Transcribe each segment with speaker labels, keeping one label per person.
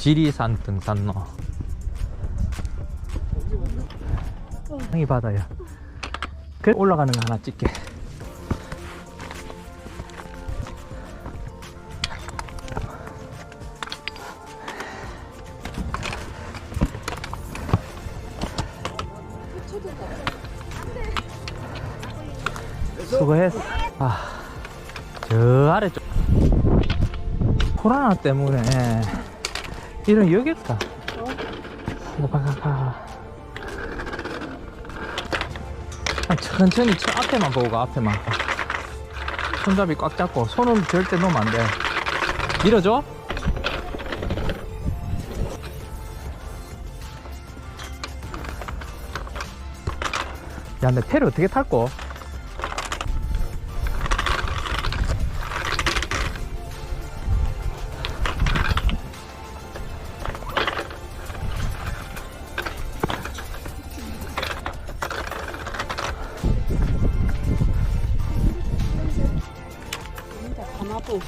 Speaker 1: 지리산 등산로. 이 바다야. 그 올라가는 거 하나 찍게. 수고했어. 아, 저 아래쪽. 코로나 때문에 이런 여기 있다. 이거 봐, 봐, 봐. 한 천천히 저 앞에만 보고 가 앞에만. 손잡이 꽉 잡고 손은 절대 놓으면 안 돼. 밀어줘. 야 근데 페리 어떻게 탈거
Speaker 2: 가마보.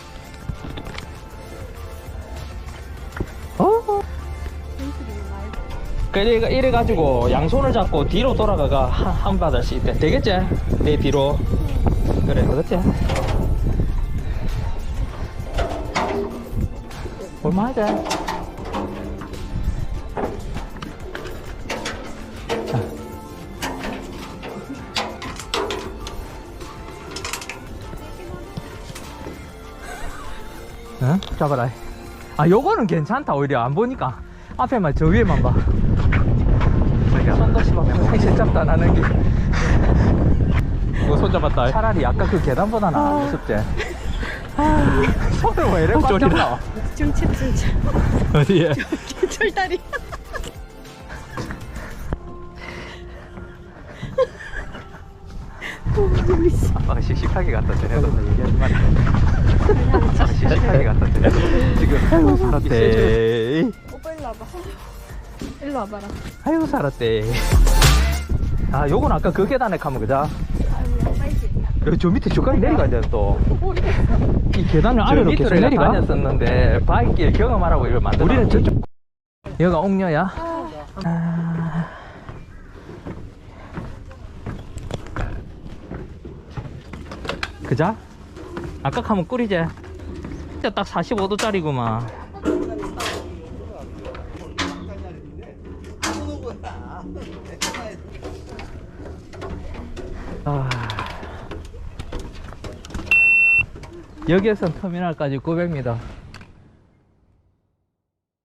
Speaker 1: 어? 이래, 이래 가지고 양손을 잡고 뒤로 돌아가가 한, 한 바다씩 돼. 되겠지? 내 뒤로 그래 그렇지 얼마 하자 응? 잡아라 아 요거는 괜찮다 오히려. 안 보니까. 앞에만 저 위에만 봐. 손도 씹으면 확실히 잡다 나는 게. 이거 손 잡았다. 차라리 아까 그 계단보다는 안 무섭지. 손을 왜 이래 꽉 잡나
Speaker 2: 중치 중치.
Speaker 1: 어디에?
Speaker 2: 철다리.
Speaker 1: 아빠가 씩씩하게 갖다 드려도 얘기하지 말라 아 지금 아이고 살았대
Speaker 2: 오빠 일로 와봐. 일로 와봐라.
Speaker 1: 아이고 살았대 아 요건 아까 그 계단에 가면 그자 여기 저 밑에 저까지 내려가야 돼 또 이 계단을 아래로 계속 내려가 다녔었는데 바위길 경험하라고 이걸 만들어 우리는 저쪽 여기가 옥녀야 아... 그자? 아까 가면 꿀이지. 진짜 딱 45도짜리구만. 아... 여기에서 터미널까지 900m